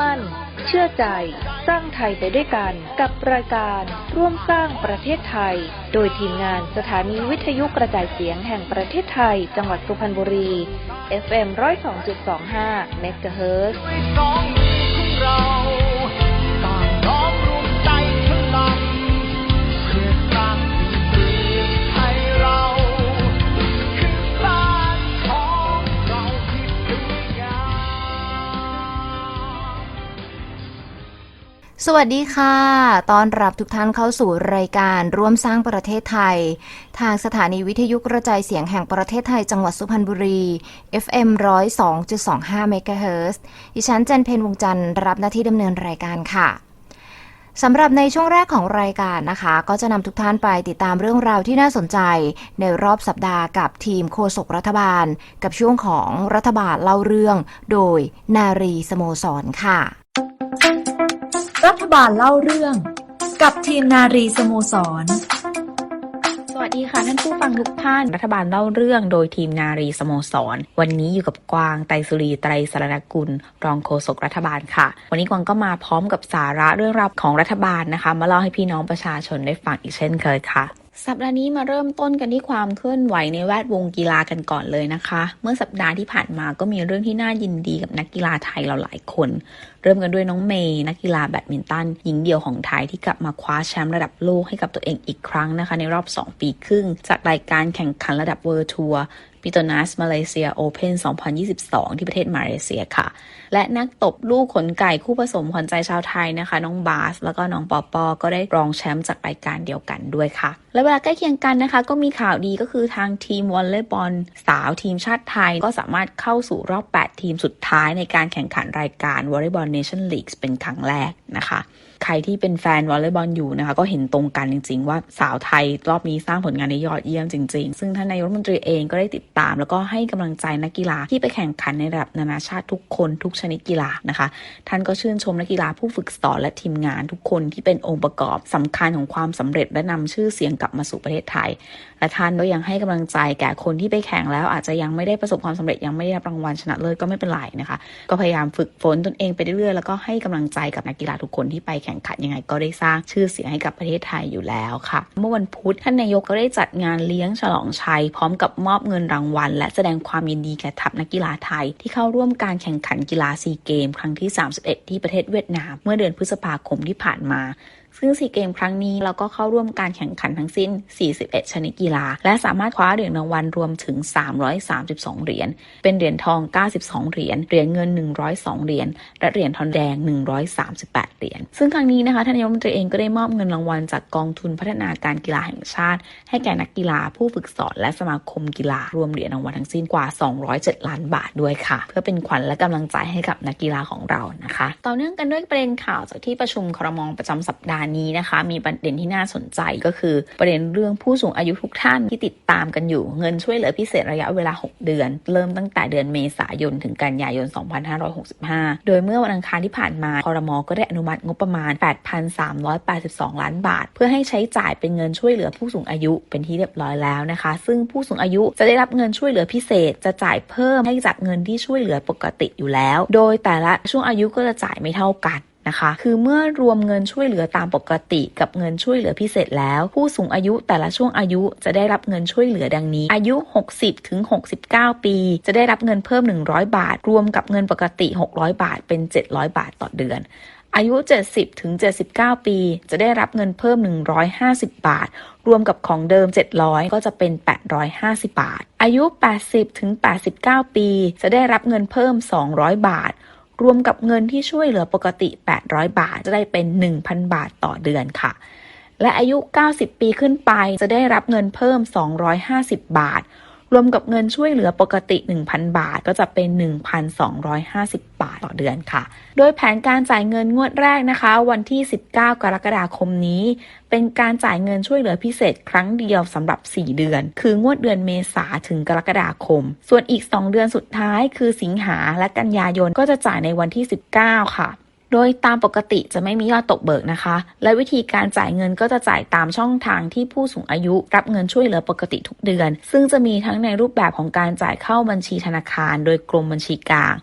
มั่น เชื่อใจ สร้างไทยไปด้วยกัน กับรายการร่วมสร้างประเทศไทย โดยทีมงานสถานีวิทยุกระจายเสียงแห่งประเทศไทย จังหวัดสุพรรณบุรี FM 102.25 MHz ด้วยสองมือของเร สวัสดีค่ะตอนรับทุกท่านเข้าสู่รายการร่วมสร้างประเทศไทย ทางสถานีวิทยุกระจายเสียงแห่งประเทศไทยจังหวัดสุพรรณบุรี FM 102.25 MHz ดิฉันเจนเพนวงจันทร์รับหน้าที่ดำเนินรายการค่ะสำหรับในช่วงแรกของรายการนะคะ ก็จะนำทุกท่านไปติดตามเรื่องราวที่น่าสนใจ ในรอบสัปดาห์กับทีมโฆษกรัฐบาล กับช่วงของรัฐบาลเล่าเรื่อง โดยนารีสโมสรค่ะ บาลเล่าเรื่อง กับทีมนารีสโมสร สวัสดีค่ะท่านผู้ฟังทุกท่าน รัฐบาลเล่าเรื่องโดยทีมนารีสโมสร วันนี้อยู่กับกวางไตรสุรีไตรสรณกุล รองโฆษกรัฐบาลค่ะ วันนี้กวางก็มาพร้อมกับสาระเรื่องราวของรัฐบาลนะคะ มาเล่าให้พี่น้องประชาชนได้ฟังอีกเช่นเคยค่ะ สัปดาห์นี้มาเริ่มต้นกันที่ความเคลื่อนไหวในแวดวงกีฬากันก่อนเลยนะคะ เมื่อสัปดาห์ที่ผ่านมาก็มีเรื่องที่น่ายินดีกับนักกีฬาไทยเราหลายคน เริ่มกันด้วยน้องเมย์นักกีฬาแบดมินตันหญิงเดี่ยวของไทยที่กลับมาคว้าแชมป์ระดับโลกให้กับตัวเองอีกครั้งนะคะ ในรอบ 2 ปีครึ่ง จากรายการแข่งขันระดับเวิร์ทัวร์ ปิโตนัสมาเลเซียโอเพน2022 ที่ประเทศมาเลเซียค่ะ และนักตบลูกขนไก่คู่ผสมขวัญใจชาวไทยนะคะ น้องบาส แล้วก็น้องปอปอก็ได้รองแชมป์จากรายการเดียวกันด้วยค่ะ และเวลาใกล้เคียงกันนะคะ ก็มีข่าวดีก็คือทางทีมวอลเลย์บอลสาวทีมชาติไทย ก็สามารถเข้าสู่รอบ 8 ทีมสุดท้ายในการแข่งขันรายการวอลเลย์บอลเนชั่นลีกเป็นครั้งแรกนะคะ ใครที่เป็นแฟนวอลเลย์บอลอยู่นะคะ ก็เห็นตรงกันจริง ๆ ว่าสาวไทยรอบนี้สร้างผลงานได้ยอดเยี่ยมจริง ๆ ซึ่งท่านนายกรัฐมนตรีเองก็ได้ติดตาม แล้วก็ให้กำลังใจนักกีฬาที่ไปแข่งขันในระดับนานาชาติทุกคนทุกชนิดกีฬานะคะ ท่านก็ชื่นชมนักกีฬาผู้ฝึกสอนและทีมงานทุกคนที่เป็นองค์ประกอบสำคัญของความสำเร็จและนำชื่อเสียงกลับมาสู่ประเทศไทย และท่านก็ยังให้กำลังใจแก่คนที่ไปแข่งแล้วอาจจะยังไม่ได้ประสบความสำเร็จยังไม่ได้รับรางวัลชนะเลิศก็ไม่เป็นไรนะคะ ก็พยายามฝึกฝนตนเองไปเรื่อยๆแล้วก็ให้กำลังใจกับนักกีฬาทุกคนที่ไปแข่งขันยังไงก็ได้สร้างชื่อเสียงให้กับประเทศไทยอยู่แล้วค่ะ เมื่อวันพุธท่านนายกก็ได้จัดงานเลี้ยงฉลองชัย พร้อมกับมอบเงินรางวัล และแสดงความยินดีแก่ทัพนักกีฬาไทย ที่เข้าร่วมการแข่งขันกีฬาซีเกม ครั้งที่ 31 ที่ประเทศเวียดนาม เมื่อเดือนพฤษภาคมที่ผ่านมา ซึ่งซีเกมครั้งนี้เราก็เข้าร่วมการแข่งขันทั้งสิ้น 41 ชนิดกีฬา และสามารถคว้าเหรียญรางวัลรวมถึง 332 เหรียญ เป็นเหรียญทอง 92 เหรียญ เหรียญเงิน 102 เหรียญ และเหรียญทองแดง 138 เหรียญ ซึ่งครั้งนี้นะคะท่านนายกรัฐมนตรีเองก็ได้มอบเงินรางวัลจากกองทุนพัฒนาการกีฬาแห่งชาติ ให้แก่นักกีฬาผู้ฝึกสอนและสมาคมกีฬารวมเหรียญรางวัลทั้งสิ้นกว่า 207 ล้านบาทด้วยค่ะ เพื่อเป็นขวัญและกำลังใจให้กับนักกีฬาของเรานะคะ ต่อเนื่องกันด้วยประเด็นข่าวจากที่ประชุมครมประจำสัปดาห์นี้นะคะ มีประเด็นที่น่าสนใจก็คือประเด็นเรื่องผู้สูงอายุทุกท่านที่ติดตามกันอยู่ เงินช่วยเหลือพิเศษระยะเวลา 6 เดือน เริ่มตั้งแต่เดือนเมษายนถึงกันยายน 2565 โดยเมื่อวันอังคารที่ผ่านมาคอรมอก็ได้อนุมัติงบประมาณ 8,382 ล้านบาท เพื่อให้ใช้จ่ายเป็นเงินช่วยเหลือผู้สูงอายุเป็นที่เรียบร้อยแล้วนะคะ ซึ่งผู้สูงอายุจะได้รับเงินช่วยเหลือพิเศษ จะจ่ายเพิ่มให้จากเงินที่ช่วยเหลือปกติอยู่แล้ว โดยแต่ละช่วงอายุก็จะจ่ายไม่เท่ากัน นะคะ คือเมื่อรวมเงินช่วยเหลือตามปกติ กับเงินช่วยเหลือพิเศษแล้ว ผู้สูงอายุแต่ละช่วงอายุจะได้รับเงินช่วยเหลือดังนี้ อายุ 60ถึง69 ปี จะได้รับเงินเพิ่ม 100 บาท รวมกับเงินปกติ 600 บาท เป็น 700 บาทต่อเดือนอายุ 70 ถึง 79 ปี จะได้รับเงินเพิ่ม 150 บาท รวมกับของเดิม 700 ก็จะเป็น 850 บาท อายุ 80 ถึง 89 ปี จะได้รับเงินเพิ่ม 200 บาท รวมกับเงินที่ช่วยเหลือปกติ 800 บาทจะได้เป็น 1,000 บาทต่อเดือนค่ะ และอายุ 90 ปีขึ้นไปจะได้รับเงินเพิ่ม 250 บาท รวมกับเงินช่วยเหลือปกติ 1,000 บาทก็จะเป็น 1,250 บาทต่อเดือนค่ะ โดยแผนการจ่ายเงินงวดแรกนะคะ วันที่ 19 กรกฎาคมนี้ เป็นการจ่ายเงินช่วยเหลือพิเศษครั้งเดียวสำหรับ 4 เดือน คืองวดเดือนเมษาถึงกรกฎาคม ส่วนอีก 2 เดือนสุดท้ายคือสิงหาและกันยายนก็จะจ่ายในวันที่ 19 ค่ะ โดยตามปกติจะไม่มียอดตกเบิกนะคะ และวิธีการจ่ายเงินก็จะจ่ายตามช่องทางที่ผู้สูงอายุรับเงินช่วยเหลือปกติทุกเดือน ซึ่งจะมีทั้งในรูปแบบของการจ่ายเข้าบัญชีธนาคาร โดยกรมบัญชีกลาง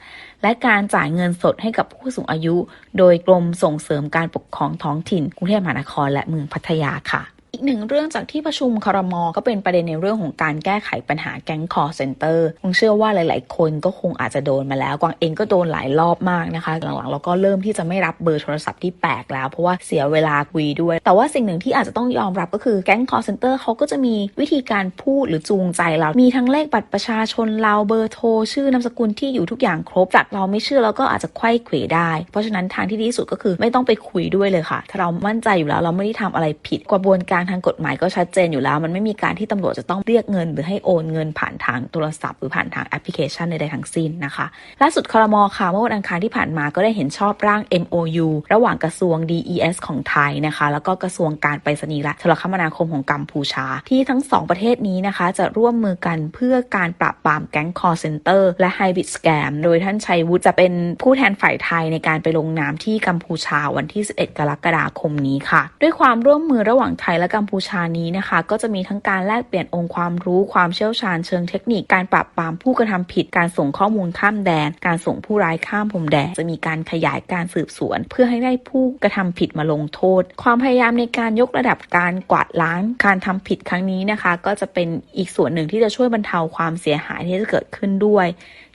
และการจ่ายเงินสดให้กับผู้สูงอายุ โดยกรมส่งเสริมการปกครองท้องถิ่นกรุงเทพมหานครและเมืองพัทยาค่ะ อีกหนึ่งเรื่องจากที่ประชุมครมก็เป็นประเด็นในเรื่องของการแก้ไขปัญหาแก๊งคอร์เซนเตอร์คงเชื่อว่าหลาย ๆ คนก็คงอาจจะโดนมาแล้ว กวางเองก็โดนหลายรอบมากนะคะ หลัง ๆ เราก็เริ่มที่จะไม่รับเบอร์โทรศัพท์ที่แปลกแล้ว เพราะว่าเสียเวลาคุยด้วย แต่ว่าสิ่งหนึ่งที่อาจจะต้องยอมรับก็คือแก๊งคอร์เซนเตอร์เขาก็จะมีวิธีการพูดหรือจูงใจเรา มีทั้งเลขบัตรประชาชนเราเบอร์โทรชื่อนามสกุลที่อยู่ทุกอย่างครบจากเราไม่เชื่อเราก็อาจจะไขว้เขวได้ เพราะฉะนั้นทางที่ดีที่สุดก็คือไม่ต้องไปคุยด้วยเลยค่ะ ถ้าเรามั่นใจอยู่แล้วเราไม่ได้ทำอะไรผิดกระบวนการทางกฎหมายก็ชัดเจนอยู่แล้ว มันไม่มีการที่ตำรวจจะต้องเรียกเงิน หรือให้โอนเงินผ่านทางโทรศัพท์ หรือผ่านทางแอปพลิเคชันใดๆทั้งสิ้นนะคะล่าสุดครมค่ะเมื่อวันอังคารที่ผ่านมาก็ได้เห็นชอบร่าง MOU ระหว่างกระทรวง DES ของไทยนะคะ แล้วก็กระทรวงการไปรษณีย์และโทรคมนาคมของกัมพูชา ที่ทั้งสองประเทศนี้นะคะ จะร่วมมือกันเพื่อการปราบปรามแก๊งคอร์เซนเตอร์และไฮบิ s สแกมโดยท่านชัยวุฒิจะเป็นผู้แทนฝ่ายไทยในการไปลงนามที่กัมพูชาวันที่ 11 กรกฎาคมนี้ค่ะ ด้วยความร่วมมือระหว่างไทยและกัมพูชานี้นะคะ ก็จะมีทั้งการแลกเปลี่ยนองค์ความรู้ความเชี่ยวชาญเชิงเทคนิคการปราบปรามผู้กระทำผิด การส่งข้อมูลข้ามแดน การส่งผู้ร้ายข้ามพรมแดน จะมีการขยายการสืบสวน เพื่อให้ได้ผู้กระทำผิดมาลงโทษ ความพยายามในการยกระดับการกวาดล้าง การทำผิดครั้งนี้นะคะ ก็จะเป็นอีกส่วนหนึ่งที่จะช่วยบรรเทาความเสียหายที่จะเกิดขึ้นด้วย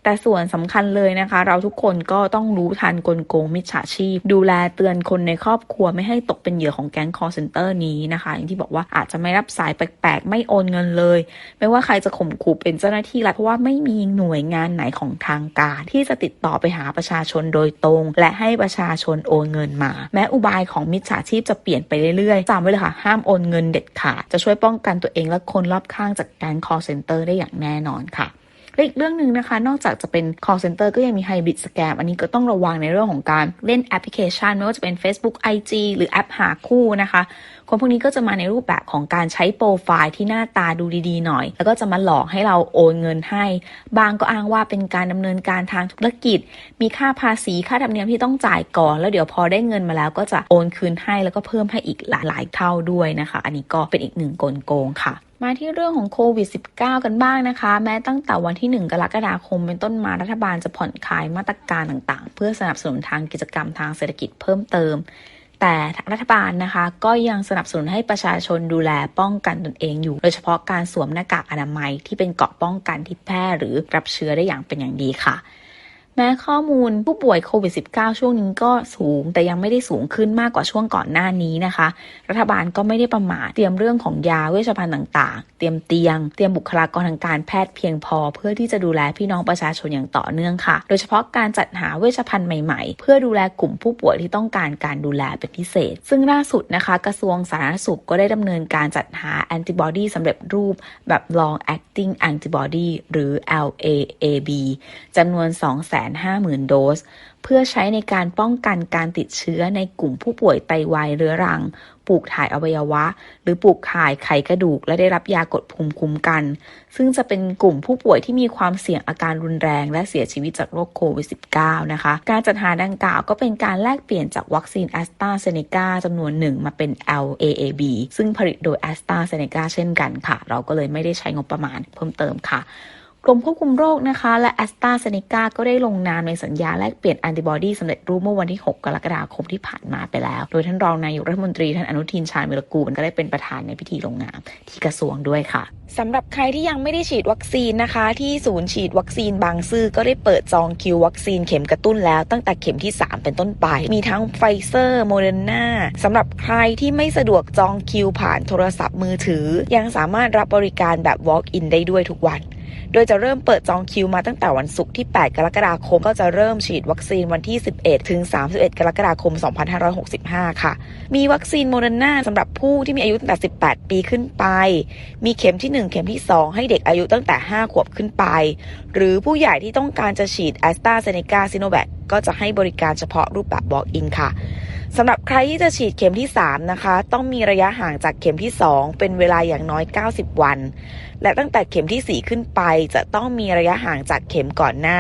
แต่ส่วนสำคัญเลยนะคะ เราทุกคนก็ต้องรู้ทันกลโกงมิจฉาชีพ ดูแลเตือนคนในครอบครัวไม่ให้ตกเป็นเหยื่อของแก๊งคอร์เซนเตอร์นี้นะคะ อย่างที่บอกว่าอาจจะไม่รับสายแปลกๆ ไม่โอนเงินเลย ไม่ว่าใครจะข่มขู่เป็นเจ้าหน้าที่รัฐเพราะว่าไม่มีหน่วยงานไหนของทางการ ที่จะติดต่อไปหาประชาชนโดยตรง และให้ประชาชนโอนเงินมา แม้อุบายของมิจฉาชีพจะเปลี่ยนไปเรื่อยๆจำไว้เลยค่ะ ห้ามโอนเงินเด็ดขาดจะช่วยป้องกันตัวเองและคนรอบข้างจากแก๊งคอร์เซนเตอร์ได้อย่างแน่นอนค่ะ และอีกเรื่องหนึ่งนะคะ นอกจากจะเป็น call center ก็ยังมี hybrid scam อันนี้ก็ต้องระวังในเรื่องของการเล่นแอปพลิเคชัน ไม่ว่าจะเป็น Facebook IG หรือแอปหาคู่นะคะ คนพวกนี้ก็จะมาในรูปแบบของการใช้โปรไฟล์ที่หน้าตาดูดีๆหน่อย แล้วก็จะมาหลอกให้เราโอนเงินให้ บางก็อ้างว่าเป็นการดำเนินการทางธุรกิจ มีค่าภาษีค่าธรรมเนียมที่ต้องจ่ายก่อน แล้วเดี๋ยวพอได้เงินมาแล้วก็จะโอนคืนให้แล้วก็เพิ่มให้อีกหลายๆเท่าด้วยนะคะ อันนี้ก็เป็นอีกหนึ่งกลโกงค่ะ มาที่เรื่องของโควิด -19 กันบ้างนะคะ แม้ตั้งแต่วันที่ 1 กรกฎาคมเป็นต้นมารัฐบาลจะผ่อนคลายมาตรการต่างๆ เพื่อสนับสนุนทางกิจกรรมทางเศรษฐกิจเพิ่มเติม แต่รัฐบาลนะคะ ก็ยังสนับสนุนให้ประชาชนดูแลป้องกันตนเองอยู่ โดยเฉพาะการสวมหน้ากากอนามัยที่เป็นเกราะป้องกันที่แพร่หรือรับเชื้อได้อย่างเป็นอย่างดีค่ะ แม้ข้อมูลผู้ป่วยโควิด -19 ช่วงนี้ก็สูง แต่ยังไม่ได้สูงขึ้นมากกว่าช่วงก่อนหน้านี้นะคะ รัฐบาลก็ไม่ได้ประมาทเตรียมเรื่องของยาเวชภัณฑ์ต่างๆ เตรียมเตียง เตรียมบุคลากรทางการแพทย์เพียงพอ เพื่อที่จะดูแลพี่น้องประชาชนอย่างต่อเนื่องค่ะ โดยเฉพาะการจัดหาเวชภัณฑ์ใหม่ๆ เพื่อดูแลกลุ่มผู้ป่วยที่ต้องการการดูแลเป็นพิเศษ ซึ่งล่าสุดนะคะ กระทรวงสาธารณสุขก็ได้ดำเนินการจัดหาแอนติบอดีสำเร็จรูปแบบ long acting antibody หรือ LAAB จำนวน250,000 โดส เพื่อใช้ในการป้องกันการติดเชื้อในกลุ่มผู้ป่วยไตวายเรื้อรัง ปลูกถ่ายอวัยวะ หรือปลูกถ่ายไขกระดูก และได้รับยากดภูมิคุ้มกัน ซึ่งจะเป็นกลุ่มผู้ป่วยที่มีความเสี่ยงอาการรุนแรง และเสียชีวิตจากโรคโควิด -19 นะคะ การจัดหาดังกล่าวก็เป็นการแลกเปลี่ยนจากวัคซีนแอสตราเซเนกาจำนวนหนึ่งมาเป็น LAAB ซึ่งผลิตโดยแอสตราเซเนกาเช่นกันค่ะ เราก็เลยไม่ได้ใช้งบประมาณเพิ่มเติมค่ะ กรมควบคุมโรคนะคะ และแอสตราเซเนกาก็ได้ลงนามในสัญญาแลกเปลี่ยนแอนติบอดีสำเร็จรูปเมื่อวันที่ 6 กรกฎาคมที่ผ่านมาไปแล้ว โดยท่านรองนายกรัฐมนตรีท่านอนุทินชาญวิรกูลก็ได้เป็นประธานในพิธีลงนามที่กระทรวงด้วยค่ะสำหรับใครที่ยังไม่ได้ฉีดวัคซีนนะคะ ที่ศูนย์ฉีดวัคซีนบางซื่อก็ได้เปิดจองคิววัคซีนเข็มกระตุ้นแล้วตั้งแต่เข็มที่ 3 เป็นต้นไป มีทั้งไฟเซอร์โมเดอร์นาสำหรับใครที่ไม่สะดวกจองคิวผ่านโทรศัพท์มือถือ ยังสามารถรับบริการแบบ Walk-in ได้ด้วยทุกวัน โดยจะเริ่มเปิดจองคิวมาตั้งแต่วันศุกร์ที่ 8 กรกฎาคม ก็จะเริ่มฉีดวัคซีนวันที่ 11 ถึง 31 กรกฎาคม 2565 ค่ะ มีวัคซีนโมเดอร์นาสำหรับผู้ที่มีอายุตั้งแต่ 18 ปีขึ้นไป มีเข็มที่ 1 เข็มที่ 2 ให้เด็กอายุตั้งแต่ 5 ขวบขึ้นไป หรือผู้ใหญ่ที่ต้องการจะฉีดแอสตราเซเนกาซิโนแวคก็จะให้บริการเฉพาะรูปแบบ Walk-in ค่ะสำหรับใครที่จะฉีดเข็มที่ 3 นะคะ ต้องมีระยะห่างจากเข็มที่ 2 เป็นเวลาอย่างน้อย 90 วัน และตั้งแต่เข็มทีสี่ 4 ขึ้นไป จะต้องมีระยะห่างจากเข็มก่อนหน้า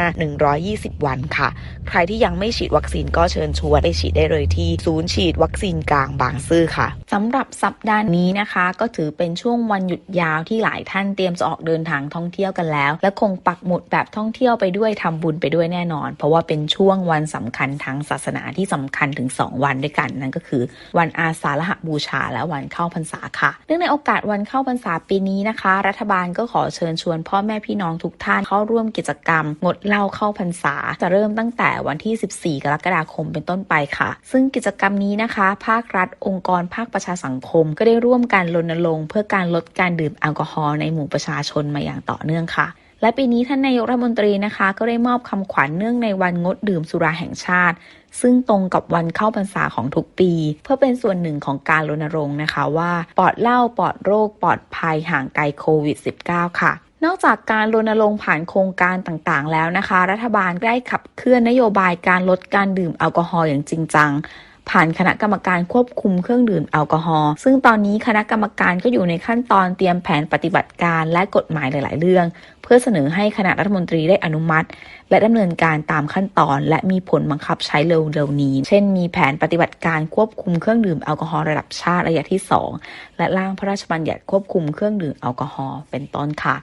120 วันค่ะ ใครที่ยังไม่ฉีดวัคซีนก็เชิญชวนได้ฉีดได้เลยที่ศูนย์ฉีดวัคซีนกลางบางซื่อค่ะสำหรับสัปดาห์นี้นะคะ ก็ถือเป็นช่วงวันหยุดยาวที่หลายท่านเตรียมจะออกเดินทางท่องเที่ยวกันแล้ว และคงปักหมุดแบบท่องเที่ยวไปด้วยทำบุญไปด้วยแน่นอน เพราะว่าเป็นช่วงวันสำคัญทางศาสนาที่สำคัญถึง 2 วันด้วยกันนั่นก็คือ วันอาสาฬหบูชาและวันเข้าพรรษาค่ะ เนื่องในโอกาสวันเข้าพรรษาปีนี้นะคะ รัฐบาลก็ขอเชิญชวนพ่อแม่พี่น้องทุกท่านเข้าร่วมกิจกรรม งดเหล้าเข้าพรรษา จะเริ่มตั้งแต่วันที่ 14 กรกฎาคมเป็นต้นไปค่ะ ซึ่งกิจกรรมนี้นะคะ ภาครัฐ องค์กรภาคประชาสังคม ก็ได้ร่วมกันรณรงค์เพื่อการลดการดื่มแอลกอฮอล์ในหมู่ประชาชนมาอย่างต่อเนื่องค่ะและปีนี้ท่านนายกรัฐมนตรีนะคะ ก็ได้มอบคำขวัญเนื่องในวันงดดื่มสุราแห่งชาติ ซึ่งตรงกับวันเข้าพรรษาของทุกปี เพื่อเป็นส่วนหนึ่งของการรณรงค์นะคะว่าปลอดเหล้าปลอดโรคปลอดภัยห่างไกลโควิด -19 ค่ะนอกจากการรณรงค์ผ่านโครงการต่างๆ แล้วนะคะ รัฐบาลได้ขับเคลื่อนนโยบายการลดการดื่มแอลกอฮอล์อย่างจริงจัง ผ่านคณะกรรมการควบคุมเครื่องดื่มแอลกอฮอล์ซึ่งตอนนี้คณะกรรมการก็อยู่ในขั้นตอนเตรียมแผนปฏิบัติการและกฎหมายหลาย ๆ เรื่อง เพื่อเสนอให้คณะรัฐมนตรีได้อนุมัติ และดำเนินการตามขั้นตอน และมีผลบังคับใช้เร็ว ๆ นี้ เช่น มีแผนปฏิบัติการควบคุมเครื่องดื่มแอลกอฮอล์ระดับชาติระยะที่ 2 และร่างพระราชบัญญัติควบคุมเครื่องดื่มแอลกอฮอล์เป็นต้นค่ะ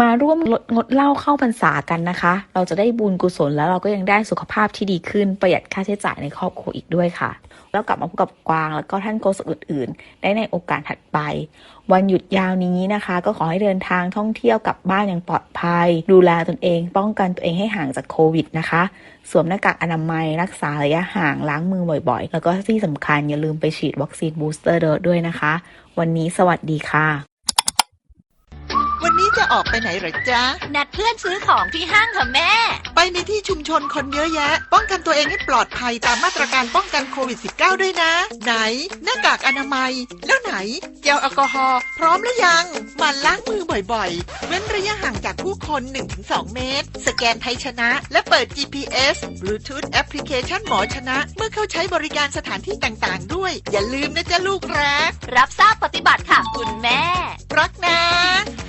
มาร่วมลดงดเหล้าเข้าพรรษากันนะคะ เราจะได้บุญกุศลแล้วเราก็ยังได้สุขภาพที่ดีขึ้นประหยัดค่าใช้จ่ายในครอบครัวอีกด้วยค่ะ แล้วกลับมาพบกับกวางแล้วก็ท่านโฆษกอื่น ๆ ได้ในโอกาสถัดไป วันหยุดยาวนี้นะคะ ก็ขอให้เดินทางท่องเที่ยวกลับบ้านอย่างปลอดภัย ดูแลตนเอง ป้องกันตัวเองให้ห่างจากโควิดนะคะ สวมหน้ากากอนามัย รักษาระยะห่างล้างมือบ่อย ๆ แล้วก็ที่สำคัญอย่าลืมไปฉีดวัคซีนบูสเตอร์ด้วยนะคะ วันนี้สวัสดีค่ะ นนี้จะออกไปไหนเหรอจ๊ะ นัดเพื่อนซื้อของที่ห้างค่ะแม่ ไปในที่ชุมชนคนเยอะแยะ ป้องกันตัวเองให้ปลอดภัยตามมาตรการป้องกันโควิด -19 ด้วยนะ ไหน หน้ากากอนามัย แล้วไหน เจลแอลกอฮอล์พร้อมหรือยังหมันล้างมือบ่อยๆ เว้นระยะห่างจากผู้คน 1-2 เมตร สแกนไทยชนะ และเปิด GPS Bluetooth แอปพลิเคชันหมอชนะ เมื่อเข้าใช้บริการสถานที่ต่างๆ ด้วย อย่าลืมนะจ๊ะลูกรัก รับทราบปฏิบัติค่ะคุณแม่ รักนะ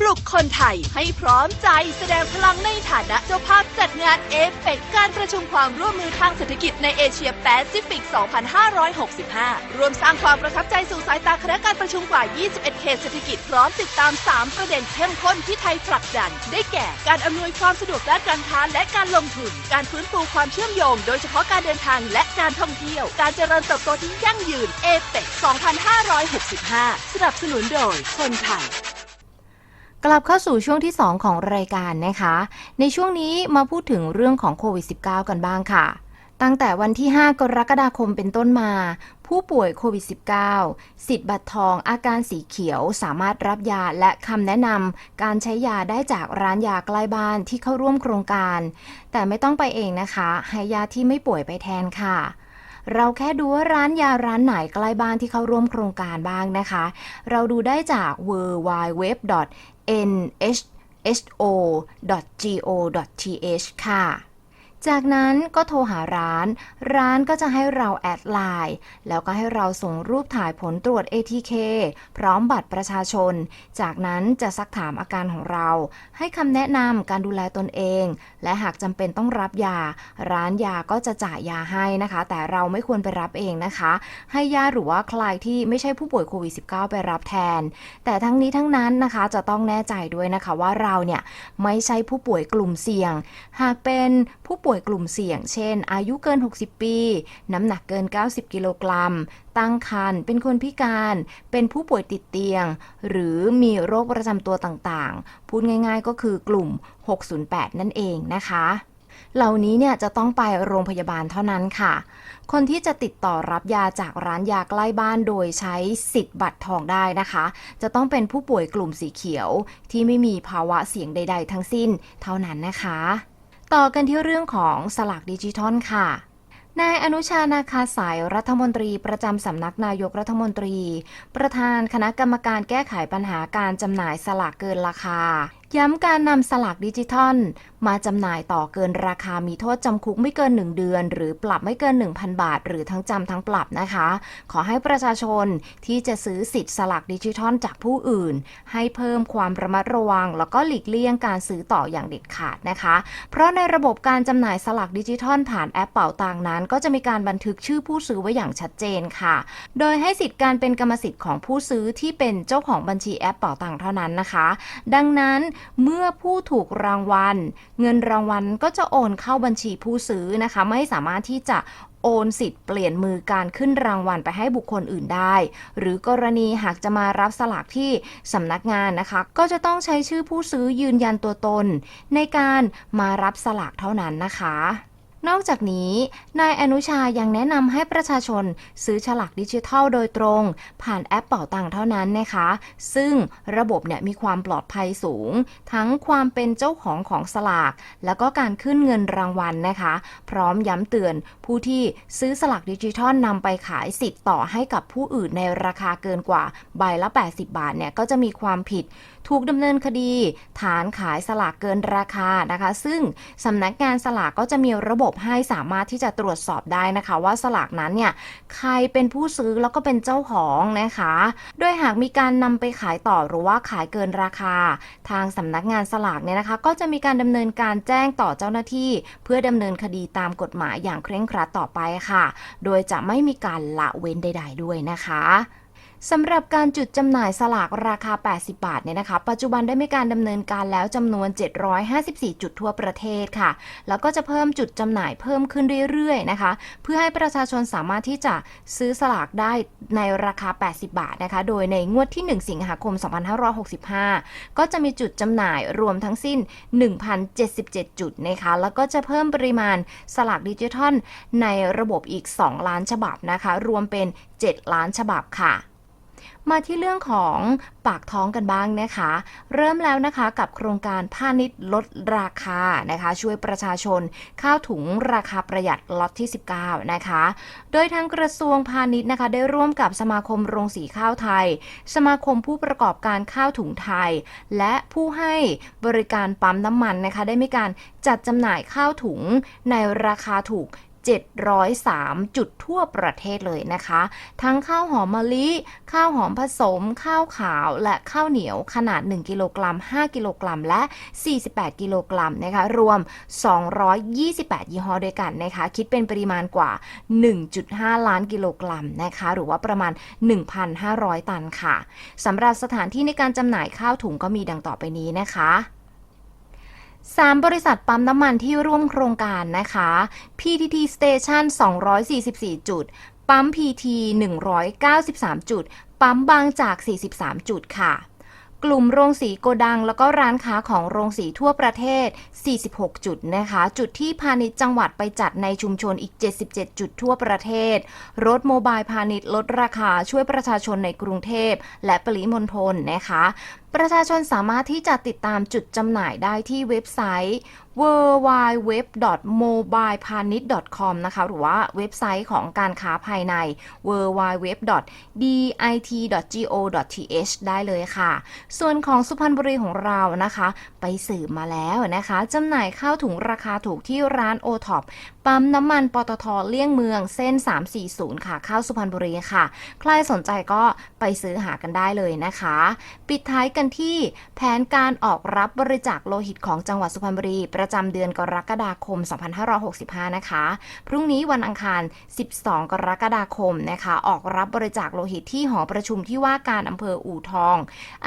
ปลุกคนไทยให้พร้อมใจแสดงพลังในฐานะเจ้าภาพจัดงานเอฟเปกการประชุมความร่วมมือทางเศรษฐกิจในเอเชียแปซิฟิก 2565 รวมสร้างความประทับใจสู่สายตาคณะการประชุมกว่า 21 เขตเศรษฐกิจพร้อมติดตาม 3 ประเด็นเข้มข้นที่ไทยผลักดัน ได้แก่การอำนวยความสะดวกด้านการค้าและการลงทุน การฟื้นฟูความเชื่อมโยง โดยเฉพาะการเดินทางและการท่องเที่ยว การเจริญเติบโตที่ยั่งยืนเอเปก2565 สนับสนุนโดยคนไทย กลับเข้าสู่ช่วงที่ 2 ของรายการนะคะ ในช่วงนี้มาพูดถึงเรื่องของโควิด -19 กันบ้างค่ะ ตั้งแต่วันที่ 5 กรกฎาคมเป็นต้นมา ผู้ป่วยโควิด -19 สิทธิ์บัตรทองอาการสีเขียวสามารถรับยาและคำแนะนำการใช้ยาได้จากร้านยาใกล้บ้านที่เข้าร่วมโครงการ แต่ไม่ต้องไปเองนะคะ ให้ญาที่ไม่ป่วยไปแทนค่ะเราแค่ดูว่าร้านยาร้านไหนใกล้บ้านที่เข้าร่วมโครงการบ้างนะคะ เราดูได้จาก w w w nhso.go.th ค่ะ จากนั้นก็โทรหาร้าน ร้านก็จะให้เราแอดไลน์แล้วก็ให้เราส่งรูปถ่ายผลตรวจ ATK พร้อมบัตรประชาชน จากนั้นจะซักถามอาการของเรา ให้คำแนะนำการดูแลตนเอง และหากจำเป็นต้องรับยา ร้านยาก็จะจ่ายยาให้นะคะ แต่เราไม่ควรไปรับเองนะคะ ให้ญาติหรือว่าใครที่ไม่ใช่ผู้ป่วยโควิด -19 ไปรับแทน แต่ทั้งนี้ทั้งนั้นนะคะจะต้องแน่ใจด้วยนะคะว่าเราเนี่ยไม่ใช่ผู้ป่วยกลุ่มเสี่ยง หากเป็นผู้ป่วยกลุ่มเสี่ยง เช่น อายุเกิน 60 ปี น้ำหนักเกิน 90 กิโลกรัม ตั้งครรภ์เป็นคนพิการ เป็นผู้ป่วยติดเตียง หรือมีโรคประจำตัวต่างๆ พูดง่ายๆก็คือกลุ่ม 608 นั่นเองนะคะเหล่านี้เนี่ยจะต้องไปโรงพยาบาลเท่านั้นค่ะ คนที่จะติดต่อรับยาจากร้านยาใกล้บ้านโดยใช้สิทธิ์บัตรทองได้นะคะ จะต้องเป็นผู้ป่วยกลุ่มสีเขียวที่ไม่มีภาวะเสี่ยงใด ๆ ทั้งสิ้นเท่านั้นนะคะ ต่อกันที่เรื่องของสลากดิจิทัลค่ะ นายอนุชานาคาสายรัฐมนตรีประจำสำนักนายกรัฐมนตรี ประธานคณะกรรมการแก้ไขปัญหาการจำหน่ายสลากเกินราคาย้ำการนำสลากดิจิทัล มาจำหน่ายต่อเกินราคามีโทษจำคุกไม่เกิน 1 เดือน หรือปรับไม่เกิน 1,000 บาท หรือทั้งจำทั้งปรับนะคะ ขอให้ประชาชนที่จะซื้อสิทธิ์สลากดิจิทัลจากผู้อื่น ให้เพิ่มความระมัดระวัง แล้วก็หลีกเลี่ยงการซื้อต่ออย่างเด็ดขาดนะคะ เพราะในระบบการจำหน่ายสลากดิจิทัล ผ่านแอปเป่าตังนั้น ก็จะมีการบันทึกชื่อผู้ซื้อไว้อย่างชัดเจนค่ะ โดยให้สิทธิ์การเป็นกรรมสิทธิ์ของผู้ซื้อที่เป็นเจ้าของบัญชีแอปเป่าตังเท่านั้นนะคะ ดังนั้นเมื่อผู้ถูกรางวัล เงินรางวัลก็จะโอนเข้าบัญชีผู้ซื้อนะคะ ไม่สามารถที่จะโอนสิทธิ์เปลี่ยนมือการขึ้นรางวัลไปให้บุคคลอื่นได้ หรือกรณีหากจะมารับสลากที่สำนักงานนะคะ ก็จะต้องใช้ชื่อผู้ซื้อยืนยันตัวตน ในการมารับสลากเท่านั้นนะคะ นอกจากนี้ นายอนุชายังแนะนำให้ประชาชนซื้อฉลากดิจิทัลโดยตรง ผ่านแอปเป่าตังเท่านั้นนะคะ ซึ่งระบบเนี่ยมีความปลอดภัยสูง ทั้งความเป็นเจ้าของของสลาก แล้วก็การขึ้นเงินรางวัลนะคะ พร้อมย้ำเตือนผู้ที่ซื้อสลากดิจิทัลนำไปขายสิทธิ์ต่อให้กับผู้อื่นในราคาเกินกว่าใบละ 80 บาทเนี่ยก็จะมีความผิด ถูกดำเนินคดี ฐานขายสลากเกินราคานะคะ ซึ่งสำนักงานสลากก็จะมีระบบให้สามารถที่จะตรวจสอบได้นะคะ ว่าสลากนั้นเนี่ยใครเป็นผู้ซื้อแล้วก็เป็นเจ้าของนะคะ โดยหากมีการนำไปขายต่อหรือว่าขายเกินราคา ทางสำนักงานสลากเนี่ยนะคะ ก็จะมีการดำเนินการแจ้งต่อเจ้าหน้าที่ เพื่อดำเนินคดีตามกฎหมายอย่างเคร่งครัดต่อไปค่ะ โดยจะไม่มีการละเว้นใด ๆ ด้วยนะคะ สำหรับการจุดจำหน่ายสลากราคา 80 บาทเนี่ยนะคะ ปัจจุบันได้มีการดำเนินการแล้วจำนวน 754 จุดทั่วประเทศค่ะ แล้วก็จะเพิ่มจุดจำหน่ายเพิ่มขึ้นเรื่อยๆนะคะ เพื่อให้ประชาชนสามารถที่จะซื้อสลากได้ในราคา 80 บาทนะคะ โดยในงวดที่ 1 สิงหาคม 2565 ก็จะมีจุดจำหน่ายรวมทั้งสิ้น 1,077 จุดนะคะ แล้วก็จะเพิ่มปริมาณสลากดิจิทัลในระบบอีก 2 ล้านฉบับนะคะ รวมเป็น 7 ล้านฉบับค่ะ มาที่เรื่องของปากท้องกันบ้างนะคะ เริ่มแล้วนะคะกับโครงการพาณิชย์ลดราคานะคะ ช่วยประชาชนข้าวถุงราคาประหยัดล็อตที่ 19 นะคะ โดยทางกระทรวงพาณิชย์นะคะ ได้ร่วมกับสมาคมโรงสีข้าวไทย สมาคมผู้ประกอบการข้าวถุงไทย และผู้ให้บริการปั๊มน้ำมันนะคะ ได้มีการจัดจำหน่ายข้าวถุงในราคาถูก 703 จุดทั่วประเทศเลยนะคะ ทั้งข้าวหอมมะลิ ข้าวหอมผสม ข้าวขาว และข้าวเหนียวขนาด 1 กิโลกรัม 5 กิโลกรัม และ 48 กิโลกรัมนะคะ รวม 228 ยี่ห้อด้วยกันนะคะ คิดเป็นปริมาณกว่า 1.5 ล้านกิโลกรัมนะคะ หรือว่าประมาณ 1,500 ตันค่ะ สำหรับสถานที่ในการจำหน่ายข้าวถุงก็มีดังต่อไปนี้นะคะ 3 บริษัทปั๊มน้ำมันที่ร่วมโครงการนะคะ PTT Station 244 จุด ปั๊ม PT 193 จุด ปั๊มบางจาก 43 จุดค่ะ กลุ่มโรงสีโกดัง แล้วก็ร้านค้าของโรงสีทั่วประเทศ 46 จุดนะคะ จุดที่พาณิชย์จังหวัดไปจัดในชุมชนอีก 77 จุดทั่วประเทศ รถโมบายพาณิชย์ลดราคาช่วยประชาชนในกรุงเทพและปริมณฑลนะคะ ประชาชนสามารถที่จะติดตามจุดจำหน่ายได้ที่เว็บไซต์ www.mobilepanic.com นะคะ หรือว่าเว็บไซต์ของการค้าภายใน www.bit.go.th ได้เลยค่ะ ส่วนของสุพรรณบุรีของเรานะคะ ไปสืบมาแล้วนะคะจำหน่ายข้าวถุงราคาถูกที่ร้านโอท็อป ปั๊มน้ำมันปตทเลี่ยงเมืองเส้น 340 ค่ะเข้าสุพรรณบุรีค่ะ ใครสนใจก็ไปซื้อหากันได้เลยนะคะ ปิดท้ายกันที่แผนการออกรับบริจาคโลหิตของจังหวัดสุพรรณบุรี ประจำเดือนกรกฎาคม 2565 นะคะ พรุ่งนี้วันอังคาร 12 กรกฎาคมนะคะ ออกรับบริจาคโลหิตที่หอประชุมที่ว่าการอำเภออู่ทอง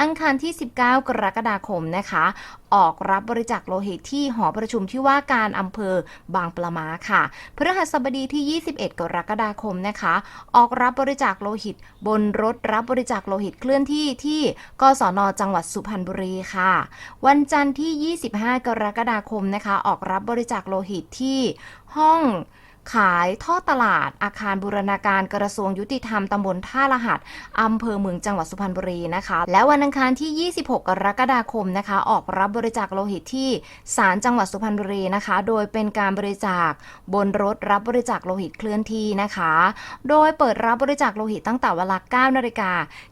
อังคารที่ 19 กรกฎาคมนะคะ ออกรับบริจาคโลหิตที่หอประชุมที่ว่าการอำเภอบางปละมาค่ะพฤหัสบดีที่ 21 กรกฎาคมนะคะ ออกรับบริจาคโลหิต บนรถรับบริจาคโลหิตเคลื่อนที่ที่กศนจังหวัดสุพรรณบุรีค่ะ วันจันทร์ที่ 25 กรกฎาคมนะคะ ออกรับบริจาคโลหิตที่ห้อง ขายท่อตลาดอาคารบูรณาการกระทรวงยุติธรรมตำบลท่ารหัสอำเภอเมืองจังหวัดสุพรรณบุรีนะคะ และวันอังคารที่ 26 กรกฎาคมนะคะ ออกรับบริจาคโลหิตที่ศาลจังหวัดสุพรรณบุรีนะคะ โดยเป็นการบริจาคบนรถรับบริจาคโลหิตเคลื่อนที่นะคะ โดยเปิดรับบริจาคโลหิตตั้งแต่เวลา 9 นาฬิกา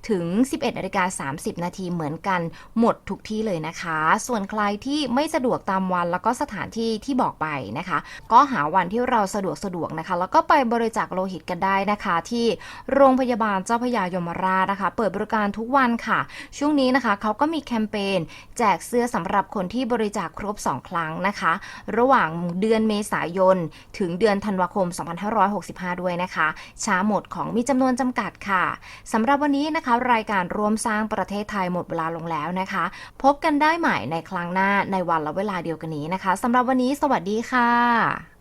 ถึง 11 นาฬิกา 30 นาทีเหมือนกันหมดทุกที่เลยนะคะ ส่วนใครที่ไม่สะดวกตามวันแล้วก็สถานที่ที่บอกไปนะคะ ก็หาวันที่เราสะดวกสะดวกนะคะ แล้วก็ไปบริจาคโลหิตกันได้นะคะ ที่โรงพยาบาลเจ้าพยายมราชนะคะ เปิดบริการทุกวันค่ะ ช่วงนี้นะคะเขาก็มีแคมเปญแจกเสื้อสำหรับคนที่บริจาคครบ 2 ครั้งนะคะ ระหว่างเดือนเมษายน ถึงเดือนธันวาคม 2565 ด้วยนะคะ ช้าหมดของมีจำนวนจำกัดค่ะสำหรับวันนี้นะคะ รายการร่วมสร้างประเทศไทยหมดเวลาลงแล้วนะคะ พบกันได้ใหม่ในครั้งหน้าในวันและเวลาเดียวกันนี้นะคะสำหรับวันนี้สวัสดีค่ะ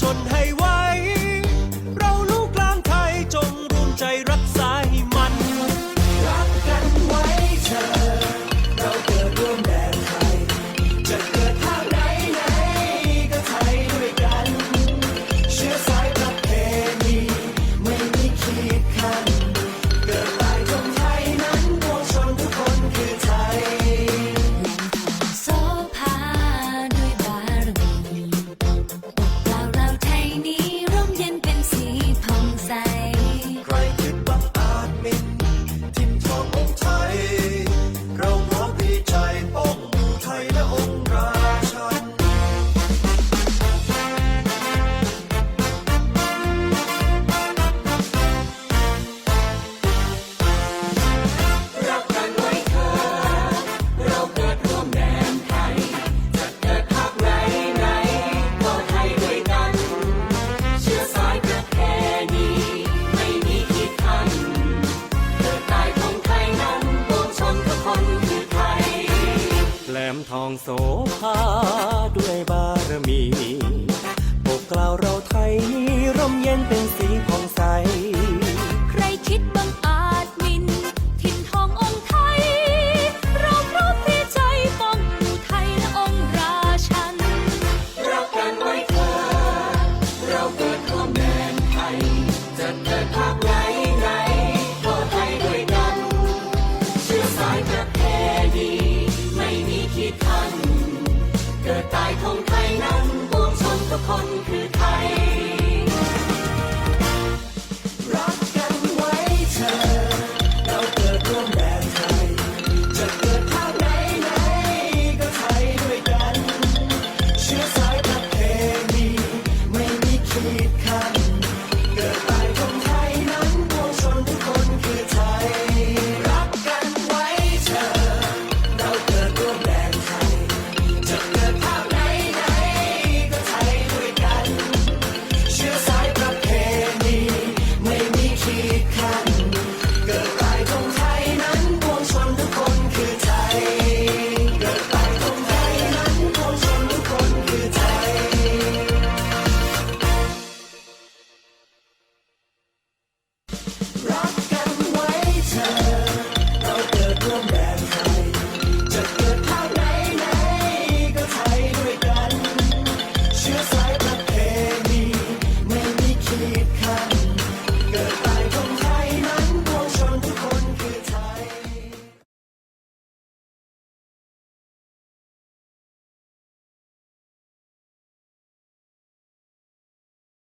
ชนให้ไว